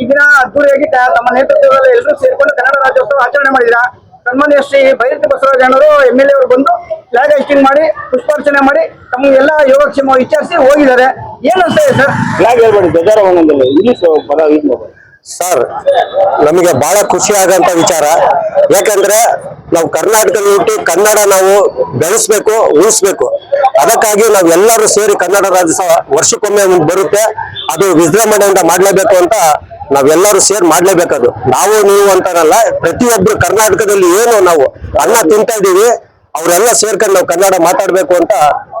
ಈ ದಿನ ಅದ್ದೂರಿಯಾಗಿ ತಮ್ಮ ನೇತೃತ್ವದಲ್ಲಿ ಎಲ್ಲರೂ ಸೇರಿಕೊಂಡು ಕನ್ನಡ ರಾಜ್ಯೋತ್ಸವ ಆಚರಣೆ ಮಾಡಿದ್ರ? ಸನ್ಮಾನ್ಯ ಶ್ರೀ ಬೈರತಿ ಬಸವರಾಜಣ್ಣವರು ಎಂ ಎಲ್ ಎ ಅವರು ಬಂದು ಫ್ಲಾಗ್ ಹೈಸ್ಟಿಂಗ್ ಮಾಡಿ ಪುಷ್ಪಾರ್ಚನೆ ಮಾಡಿ ತಮಗೆಲ್ಲ ಯೋಗಕ್ಷೇಮ ವಿಚಾರಿಸಿ ಹೋಗಿದ್ದಾರೆ. ಏನು ಅನ್ಸ್ತಾ ಇದೆ ಸರ್? ಫ್ಲಾಗ್ ಹೇಳ್ಬೇಡಿ ಬೇಜಾರ ಇಲ್ಲಿ ಮಾಡಿ ಸರ್ ನಮಗೆ ಬಹಳ ಖುಷಿ ಆಗಂತ ವಿಚಾರ. ಯಾಕಂದ್ರೆ ನಾವು ಕರ್ನಾಟಕದಲ್ಲಿ ಹುಟ್ಟಿ ಕನ್ನಡ ನಾವು ಬೆಳೆಸ್ಬೇಕು ಉಳಿಸ್ಬೇಕು. ಅದಕ್ಕಾಗಿ ನಾವು ಎಲ್ಲರೂ ಸೇರಿ ಕನ್ನಡ ರಾಜ್ಯೋತ್ಸವ ವರ್ಷಕ್ಕೊಮ್ಮೆ ಬರುತ್ತೆ. ಅದು ವಿಜೃಂಭಣೆಯಿಂದ ಮಾಡಲೇಬೇಕು ಅಂತ ನಾವೆಲ್ಲರೂ ಸೇರಿ ಮಾಡ್ಲೇಬೇಕದು. ನಾವು ನೀವು ಅಂತಾರಲ್ಲ ಪ್ರತಿಯೊಬ್ರು ಕರ್ನಾಟಕದಲ್ಲಿ ಏನು ನಾವು ಅನ್ನ ತಿಂತಾ ಇದೀವಿ ಅವರೆಲ್ಲ ಸೇರ್ಕೊಂಡು ನಾವು ಕನ್ನಡ ಮಾತಾಡ್ಬೇಕು ಅಂತ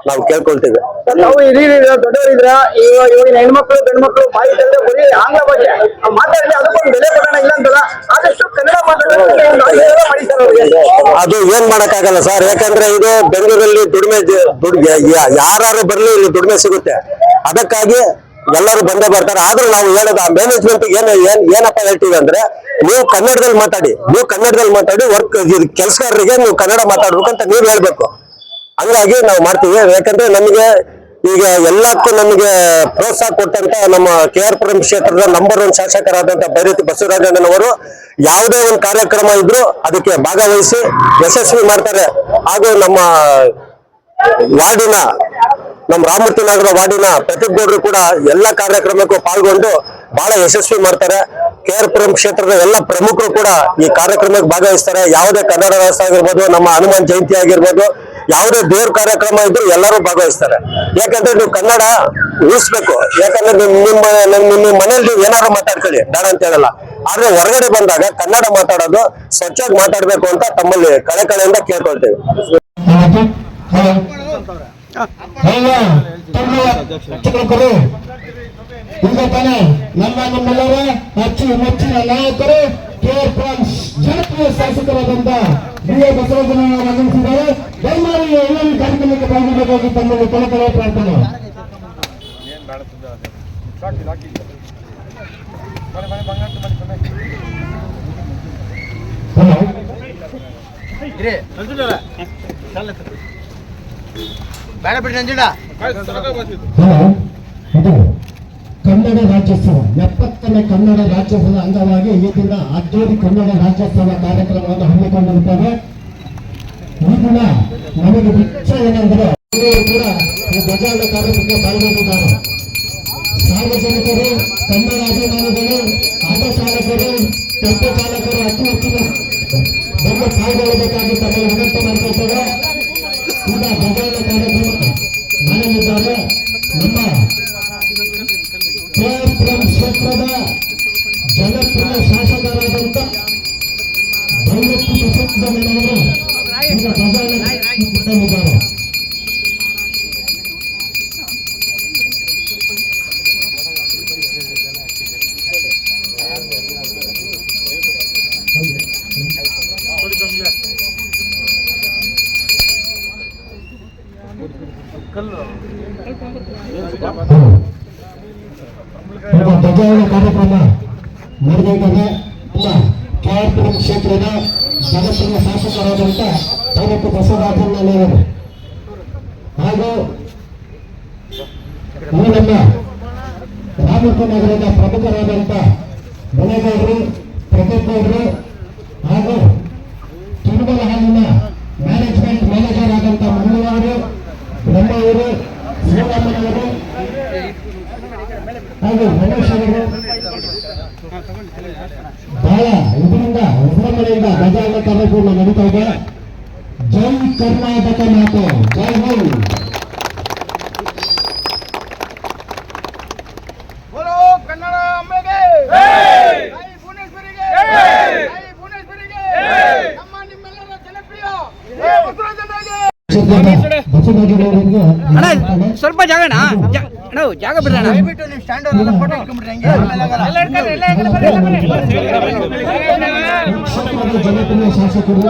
ನಾವು ಕೇಳ್ಕೊಳ್ತೀವಿ. ನಾವು ಹಿರಿಯರಿದ್ರ ದೊಡ್ಡವರಿದ್ರ ಈಗ ಇವಾಗಿನ ಹೆಣ್ಮಕ್ಳು ಗಂಡ್ಮಕ್ಳು ಬಾಯಿ ತಂದೆ ಬರೀ ಆಂಗ್ಲ ಭಾಷೆ. ಆ ಮಾತಾಡಿ ಅದಕ್ಕೊಂದು ಬೆಲೆ ಕೊಡೋಣ ಇಲ್ಲ ಅಂತಲ್ಲ ಆದಷ್ಟು ಕನ್ನಡ ಮಾಡಿ ಅದು ಏನ್ ಮಾಡಕ್ಕಾಗಲ್ಲ ಸರ್ ಯಾಕಂದ್ರೆ ಇದು ಬೆಂಗಳೂರಲ್ಲಿ ದುಡಿಮೆ ದುಡ್ಗೆ ದುಡ್ ಯಾರು ಬರ್ಲಿ ಇಲ್ಲಿ ದುಡಿಮೆ ಸಿಗುತ್ತೆ. ಅದಕ್ಕಾಗಿ ಎಲ್ಲರೂ ಬಂದೇ ಬರ್ತಾರೆ. ಆದ್ರೂ ನಾವು ಹೇಳೋದು ಆ ಮ್ಯಾನೇಜ್ಮೆಂಟ್ ಏನ್ ಏನ್ ಏನಪ್ಪ ಹೇಳ್ತೀವಿ ಅಂದ್ರೆ ನೀವು ಕನ್ನಡದಲ್ಲಿ ಮಾತಾಡಿ. ನೀವು ಕನ್ನಡದಲ್ಲಿ ಮಾತಾಡಿ ವರ್ಕ್ ಕೆಲಸಗಾರರಿಗೆ ನೀವು ಕನ್ನಡ ಮಾತಾಡ್ಬೇಕು ಅಂತ ನೀವು ಹೇಳ್ಬೇಕು. ಹಂಗಾಗಿ ನಾವು ಮಾಡ್ತೀವಿ. ಯಾಕಂದ್ರೆ ನಮಗೆ ಈಗ ಎಲ್ಲಕ್ಕೂ ನಮಗೆ ಪ್ರೋತ್ಸಾಹ ಕೊಟ್ಟಂತ ನಮ್ಮ ಕೆ ಆರ್ ಪುರಂ ಕ್ಷೇತ್ರದ ನಂಬರ್ ಒನ್ ಶಾಸಕರಾದಂತ ಬೈರತಿ ಬಸವರಾಜಣ್ಣನವರು ಯಾವುದೇ ಒಂದು ಕಾರ್ಯಕ್ರಮ ಇದ್ರು ಅದಕ್ಕೆ ಭಾಗವಹಿಸಿ ಯಶಸ್ವಿ ಮಾಡ್ತಾರೆ. ಹಾಗೂ ನಮ್ಮ ವಾರ್ಡಿನ ನಮ್ಮ ರಾಮಮೂರ್ತಿ ನಗರ ವಾರ್ಡಿನ ಪ್ರತಿಗೌಡರು ಕೂಡ ಎಲ್ಲ ಕಾರ್ಯಕ್ರಮಕ್ಕೂ ಪಾಲ್ಗೊಂಡು ಬಹಳ ಯಶಸ್ವಿ ಮಾಡ್ತಾರೆ. ಕೆ ಆರ್ ಪುರಂ ಕ್ಷೇತ್ರದ ಎಲ್ಲ ಪ್ರಮುಖರು ಕೂಡ ಈ ಕಾರ್ಯಕ್ರಮಕ್ಕೆ ಭಾಗವಹಿಸ್ತಾರೆ. ಯಾವುದೇ ಕನ್ನಡ ರಾಷ್ಟ್ರ ಆಗಿರ್ಬೋದು ನಮ್ಮ ಹನುಮಾನ್ ಜಯಂತಿ ಆಗಿರ್ಬೋದು, ಯಾವುದೇ ದೇವ್ರ ಕಾರ್ಯಕ್ರಮ ಇದ್ರು ಎಲ್ಲರೂ ಭಾಗವಹಿಸ್ತಾರೆ. ಯಾಕಂದ್ರೆ ನೀವು ಕನ್ನಡ ಉಳಿಸ್ಬೇಕು. ಯಾಕಂದ್ರೆ ನಿಮ್ ನಿಮ್ಮ ನಿಮ್- ನಿಮ್ಮ ಮನೇಲಿ ನೀವು ಏನಾದ್ರು ಮಾತಾಡ್ಕೊಳ್ಳಿ. ಬೇಡ ಅಂತ ಹೇಳಲ್ಲ. ಆದ್ರೆ ಹೊರಗಡೆ ಬಂದಾಗ ಕನ್ನಡ ಮಾತಾಡೋದು, ಸ್ವಚ್ಛವಾಗಿ ಮಾತಾಡ್ಬೇಕು ಅಂತ ತಮ್ಮಲ್ಲಿ ಕಳೆ ಕಳೆಯಿಂದ ಕೇಳ್ಕೊಳ್ತೇವೆ. ಶಿಕ್ಷಕರು ಈಗ ತಾನೆ ನಮ್ಮ ನಮ್ಮೆಲ್ಲರ ಅಚ್ಚುಮೆಚ್ಚಿನ ನಾಯಕರು ಕೆ ಆರ್ ಪ್ರಾನ್ಸ್ ಜನಪ್ರಿಯ ಶಾಸಕರಾದಂತ ಬಿ ಎ ಬಸವರಾಜನವರು ಆಗಮಿಸಿದ್ದಾರೆ. ದಯಮಾಡಿ ಎಲ್ಲರೂ ಕಾರ್ಯಕ್ರಮಕ್ಕೆ ಭಾಗವಹಿಸಬೇಕಾಗಿ ತಮ್ಮಲ್ಲಿ ಕಳಕಳ ಪ್ರಾರ್ಥನೆ. ಹಲೋ ಹಲೋ ಇದು ಕನ್ನಡ ರಾಜ್ಯೋತ್ಸವ ಎಪ್ಪತ್ತನೇ ಕನ್ನಡ ರಾಜ್ಯೋತ್ಸವದ ಅಂಗವಾಗಿ ಈ ದಿನ ಅದ್ದೂರಿ ಕನ್ನಡ ರಾಜ್ಯೋತ್ಸವ ಕಾರ್ಯಕ್ರಮವನ್ನು ಹಮ್ಮಿಕೊಂಡಿರುತ್ತೇವೆ. ಈ ದಿನ ನಮಗೆ ಮುಖ್ಯ ಏನೆಂದರೆ ಕೂಡ ಈ ಧ್ವಜಾರೋಹಣ ಕಾರ್ಯಕ್ರಮಕ್ಕೆ ಪಾಲ್ಗೊಂಡಿದ್ದಾರೆ ಸಾರ್ವಜನಿಕರು ಕನ್ನಡ ಧ್ವಜಾರೋಹಣ ಕಾರ್ಯಕ್ರಮ ಮಾಡಲಿದ್ದಾರೆ ನಮ್ಮ ಕೇರಪುರಂ ಕ್ಷೇತ್ರದ ಜನಪ್ರಿಯ ಶಾಸಕರಾದಂತ ದೈವತ್ವ ಬಸವಣ್ಣನವರು ಈಗ ಧ್ವಜಾರೋಹಣ ಮಾಡಲಿದ್ದಾರೆ ಈಗ ಧ್ವಜಾರೋಹಣ ಕಾರ್ಯಕ್ರಮ ನಡೆದಿದ್ದಾರೆ ನಮ್ಮ ಕೆಆರ್ಪುರಂ ಕ್ಷೇತ್ರದ ಜನಪ್ರಿಯ ಶಾಸಕರಾದಂತಹ ಪೈರಪ್ಪ ಬಸವರಾಜಣ್ಣನವರು ಹಾಗೂ ಈ ನಮ್ಮ ರಾಮೂರ್ತಿ ನಗರದ ಪ್ರಮುಖರಾದಂತಹ ಮನೆಗೌಡರು ಪ್ರದೀಪ್ ಗೌಡರು ಹಾಗೂ ತಿರುಮಲ ಹಾಗೂ ರಮೇಶ್ ಅವರು ಬಹಳ ಇದರಿಂದ ವಿಜೃಂಭಣೆಯಿಂದ ಧ್ವಜಾರೋಹಣ ಕಾರ್ಯಕ್ರಮ ನಡೀತಾ ಇದೆ. ಜೈ ಕರ್ನಾಟಕ ಮಾತೆ ಜೈ ಹಿಂದ್ ಸ್ವಲ್ಪ ಜಾಗ ಅಣ್ಣ ಜಾಗ ಬಿಡೋಣ ದಯವಿಟ್ಟು ನೀವು ಸ್ಟ್ಯಾಂಡ್ ಅವರೆಲ್ಲ ಫೋಟೋ ಇಟ್ಕೊಂಡ್ಬಿಡ್ರಿ ಹಂಗೆ ಆಮೇಲೆ ಆಗಲ್ಲ. ಎಲ್ಲ ಎಲ್ಲ ಎಲ್ಲ. ಶಾಸಕರು